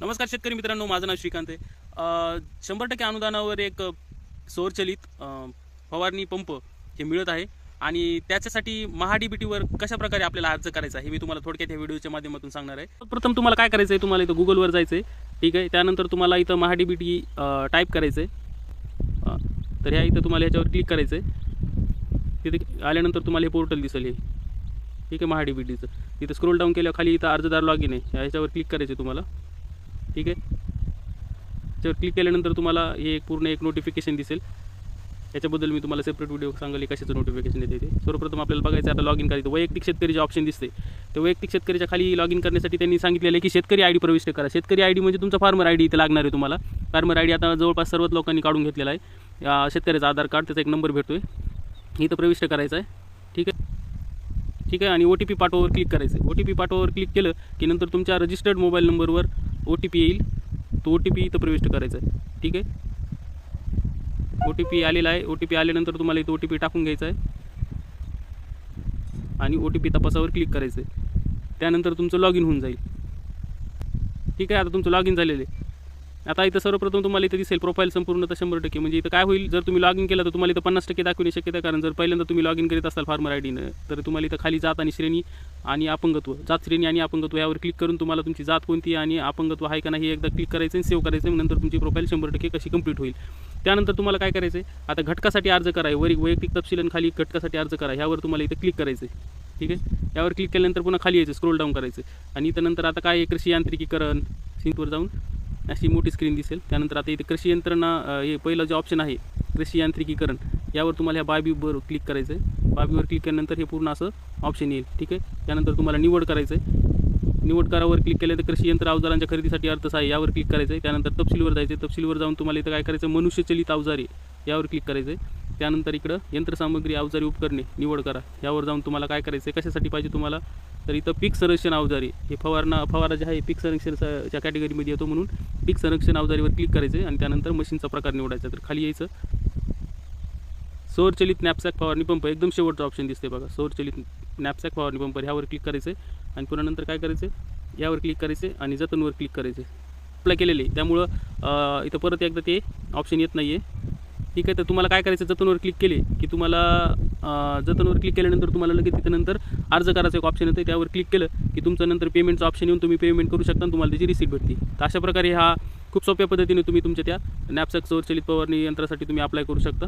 नमस्कार शेतकरी मित्रांनो माझं नाव श्रीकांत आहे. शंभर टक्के अनुदानावर एक सौरचलित फवारणी पंप हे मिळत आहे. आणि त्याच्यासाठी महाडीबीटीवर कशा प्रकारे आपल्याला अर्ज करायचा आहे हे मी तुम्हाला थोडक्यात या व्हिडिओच्या माध्यमातून सांगणार आहे. प्रथम तुम्हाला काय करायचं आहे तुम्हाला इथं गुगलवर जायचं आहे ठीक आहे? त्यानंतर तुम्हाला इथं महाडीबीटी टाईप करायचं आहे तर ह्या इथं तुम्हाला ह्याच्यावर क्लिक करायचं आहे तिथे आल्यानंतर तुम्हाला हे पोर्टल दिसेल हे. ठीक आहे? महाडीबीटीचं. इथं स्क्रोल डाऊन केल्यावर खाली इथं अर्जदार लॉग इन आहे. ह्याच्यावर क्लिक करायचं आहे तुम्हाला. ठीक आहे? त्याच्यावर क्लिक केल्यानंतर तुम्हाला हे पूर्ण एक नोटिफिकेशन दिसेल. याच्याबद्दल मी तुम्हाला सेपरेट व्हिडिओ सांगेल कशाचं नोटिफिकेशन येते ते. सर्वप्रथम आपल्याला बघायचं आता लॉग इन करायचं. वैयक्तिक शेतकरीचे ऑप्शन दिसते तर वैयक्तिक शेतकरीच्या खाली लॉग इन करण्यासाठी त्यांनी सांगितलेलं आहे की शेतकरी आय डी प्रविष्ट करा. शेतकरी आय डी म्हणजे तुमचा फार्मर आय डी इथे लागणार आहे तुम्हाला. फार्मर आय डी आता जवळपास सर्वच लोकांनी काढून घेतलेला आहे. शेतकऱ्याचा आधार कार्ड त्याचा एक नंबर भेटतो आहे इथं प्रविष्ट करायचा आहे. ठीक आहे? ठीक आहे? आणि ओ टी पी पाठवावर क्लिक करायचं आहे. ओ टी पी पाठवावर क्लिक केलं की नंतर तुमच्या रजिस्टर्ड मोबाईल नंबरवर ओ टी पी येईल. तो ओ टी पी इथं प्रविष्ट करायचा आहे. ठीक आहे? ओ टी पी आलेला आहे. ओ टी पी आल्यानंतर तुम्हाला इथं ओ टी पी टाकून घ्यायचा आहे. आणि ओ टी पी तपासावर क्लिक करायचं आहे. त्यानंतर तुमचं लॉग इन होऊन जाईल. ठीक आहे? आता तुमचं लॉग इन झालेलं आहे. आता इथं सर्वप्रथम तुम्हाला इथं दिसेल प्रोफाईल संपूर्ण तर शंभर टक्के. म्हणजे इथं काय होईल जर तुम्ही लॉग इन केलं तर तुम्हाला इथं पन्नास टक्के दाखवणे शक्यता आहे. कारण जर पहिल्यांदा तुम्ही लॉग इन करीत असाल फार्मर आय डीनं तर तुम्हाला इथं खाली जात आणि श्रेणी आणि अपंगत्व जात श्रेणी आणि अपंगत्व यावर क्लिक करून तुम्हाला तुमची जात कोणती आहे आणि अपंगत्व आहे का नाही हे एकदा क्लिक करायचं आणि सेव्ह करायचं नंतर तुमची प्रोफाईल शंभर टक्के कशी कंप्लीट होईल. त्यानंतर तुम्हाला काय करायचं आहे आता घटकासाठी अर्ज करा आहे वर वैयक्तिक तपशील आणि खाली घटकासाठी अर्ज करा ह्यावर तुम्हाला इथं क्लिक करायचं आहे ठीक आहे? यावर क्लिक केल्यानंतर पुन्हा खाली यायचं स्क्रोल डाऊन करायचं. आणि इथं नंतर आता काय आहे कृषी यांत्रिकीकरण सिंकवर जाऊन अशी मोठी स्क्रीन दिसेल. त्यानंतर आता इथे कृषी यंत्रणा हे पहिलं जे ऑप्शन आहे कृषी यांत्रिकीकरण यावर तुम्हाला ह्या बाबीवर क्लिक करायचं आहे बाबीवर क्लिक केल्यानंतर हे पूर्ण असं ऑप्शन येईल. ठीक आहे? त्यानंतर तुम्हाला निवड करायचं आहे निवड करावर क्लिक केल्यानंतर कृषी यंत्र अवजारांच्या खरेदीसाठी अर्थसहाय्य यावर क्लिक करायचं आहे त्यानंतर तपशीलवर जायचं आहे तपशीलवर जाऊन तुम्हाला इथं काय करायचं मनुष्यचलित अवजारे यावर क्लिक करायचं आहे त्यानंतर इकडं यंत्रसामग्री अवजारी उपकरणे निवड करा. यावर जाऊन तुम्हाला काय करायचं आहे कशासाठी पाहिजे तुम्हाला? तर इथं पीक संरक्षण अवजारी हे फवारणा फवारा जे आहे पीक संरक्षणच्या कॅटेगरीमध्ये येतो म्हणून पीक संरक्षण अवजारीवर क्लिक करायचं आणि त्यानंतर मशीनचा प्रकार निवडायचा. तर खाली यायचं. सौरचलित नॅपसॅक फवारणी पंप एकदम शेवटचा ऑप्शन दिसते बघा. सौरचलित नॅपसॅक फवारणी पंप ह्यावर क्लिक करायचं आहे आणि पुन्हा नंतर काय करायचं? आहे यावर क्लिक करायचं आहे आणि जतनवर क्लिक करायचं. आहे अप्लाय केलेले. आहे त्यामुळं इथं परत एकदा ते ऑप्शन येत नाही आहे ठीक आहे तर तुम्हाला काय करायचं? जतनवर क्लिक केले की तुम्हाला जतनवर क्लिक केल्यानंतर तुम्हाला लगेच तिथं नंतर अर्ज करायचं एक ऑप्शन येतं त्यावर क्लिक केलं की तुमचं नंतर पेमेंटचं ऑप्शन येऊन तुम्ही पेमेंट करू शकता आणि तुम्हाला त्याची रिसीट भेटते. तर अशा प्रकारे हा खूप सोप्या पद्धतीने तुम्ही तुमच्या त्या नॅपसॅक सौरचलित फवारणी यंत्रासाठी तुम्ही अप्लाय करू शकता.